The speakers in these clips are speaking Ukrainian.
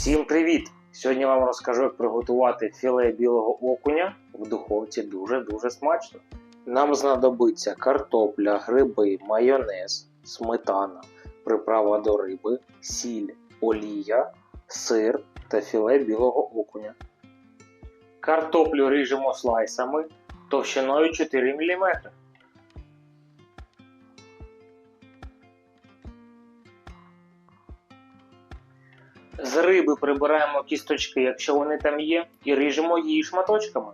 Всім привіт! Сьогодні вам розкажу, як приготувати філе білого окуня в духовці дуже-дуже смачно. Нам знадобиться картопля, гриби, майонез, сметана, приправа до риби, сіль, олія, сир та філе білого окуня. Картоплю ріжемо слайсами товщиною 4 мм. З риби прибираємо кісточки, якщо вони там є, і ріжемо її шматочками.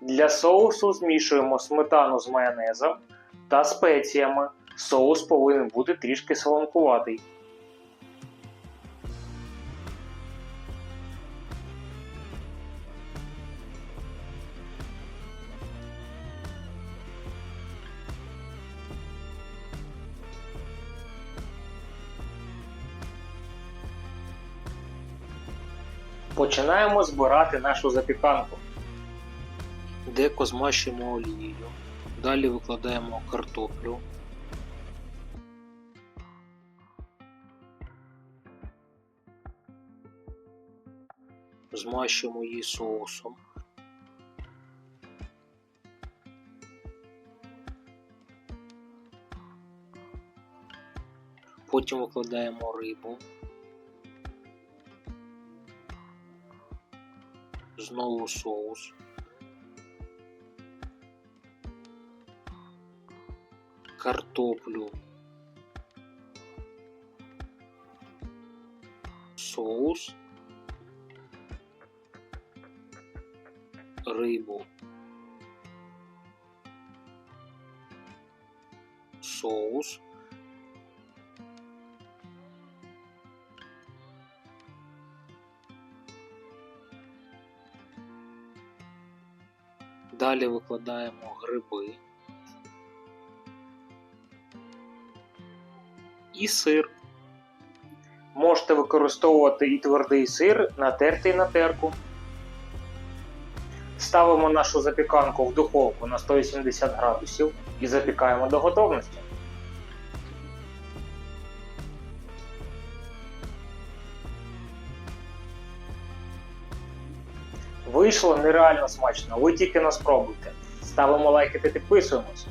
Для соусу змішуємо сметану з майонезом та спеціями. Соус повинен бути трішки солонкуватий. Починаємо збирати нашу запіканку. Деко змащуємо олією. Далі викладаємо картоплю. Змащуємо її соусом. Потім викладаємо рибу. Знову соус. картоплю, соус, рибу, соус, Далі викладаємо гриби. і сир. Можете використовувати і твердий сир, натертий на терку. Ставимо нашу запіканку в духовку на 180 градусів і запікаємо до готовності. Вийшло нереально смачно, ви тільки нас спробуйте. Ставимо лайки та підписуємось.